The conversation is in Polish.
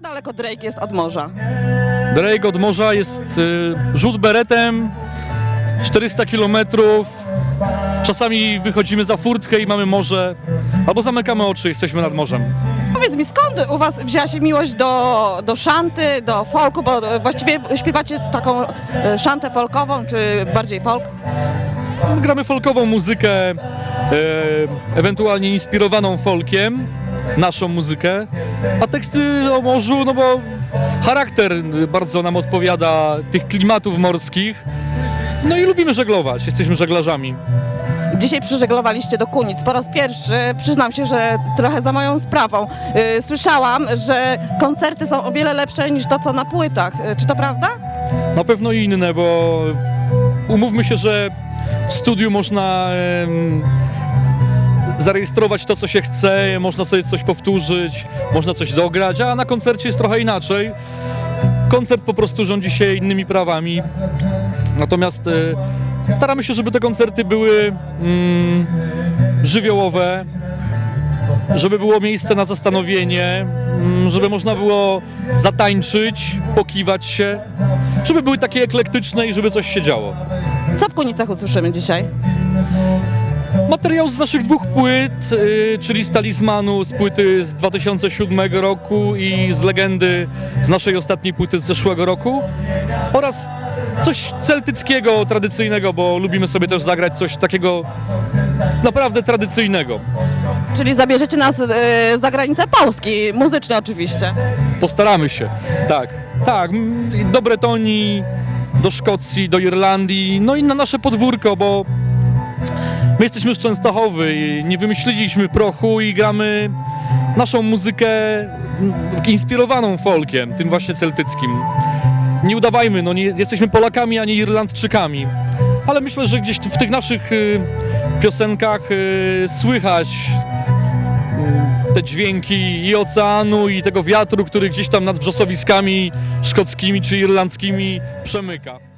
Jak daleko Drake jest od morza? Drake od morza jest y, rzut beretem, 400 km. Czasami wychodzimy za furtkę i mamy morze, albo zamykamy oczy, jesteśmy nad morzem. Powiedz mi, skąd u was wzięła się miłość do, do szanty, do folku, bo e, właściwie śpiewacie taką e, szantę folkową, czy bardziej folk? Gramy folkową muzykę, e, ewentualnie inspirowaną folkiem, naszą muzykę, a teksty o morzu, no bo charakter bardzo nam odpowiada tych klimatów morskich. No i lubimy żeglować, jesteśmy żeglarzami. Dzisiaj przyżeglowaliście do Kunic po raz pierwszy. Przyznam się, że trochę za moją sprawą. E, Słyszałam, że koncerty są o wiele lepsze niż to, co na płytach. E, Czy to prawda? Na pewno inne, bo umówmy się, że w studiu można em, zarejestrować to, co się chce, można sobie coś powtórzyć, można coś dograć, a na koncercie jest trochę inaczej. Koncert po prostu rządzi się innymi prawami. Natomiast e, staramy się, żeby te koncerty były mm, żywiołowe, żeby było miejsce na zastanowienie, mm, żeby można było zatańczyć, pokiwać się, żeby były takie eklektyczne i żeby coś się działo. Co w Kunicach usłyszymy dzisiaj? Materiał z naszych dwóch płyt, y, czyli z Talizmanu, z płyty z 2007 roku i z Legendy z naszej ostatniej płyty z zeszłego roku oraz coś celtyckiego, tradycyjnego, bo lubimy sobie też zagrać coś takiego naprawdę tradycyjnego. Czyli zabierzecie nas e, za granicę Polski, muzycznie oczywiście. Postaramy się, tak. Tak, m, do Bretonii, do Szkocji, do Irlandii, no i na nasze podwórko, bo my jesteśmy z Częstochowy i nie wymyśliliśmy prochu i gramy naszą muzykę inspirowaną folkiem, tym właśnie celtyckim. Nie udawajmy, no nie jesteśmy Polakami, ani Irlandczykami, ale myślę, że gdzieś w tych naszych y, piosenkach y, słychać te dźwięki i oceanu, i tego wiatru, który gdzieś tam nad wrzosowiskami szkockimi czy irlandzkimi przemyka.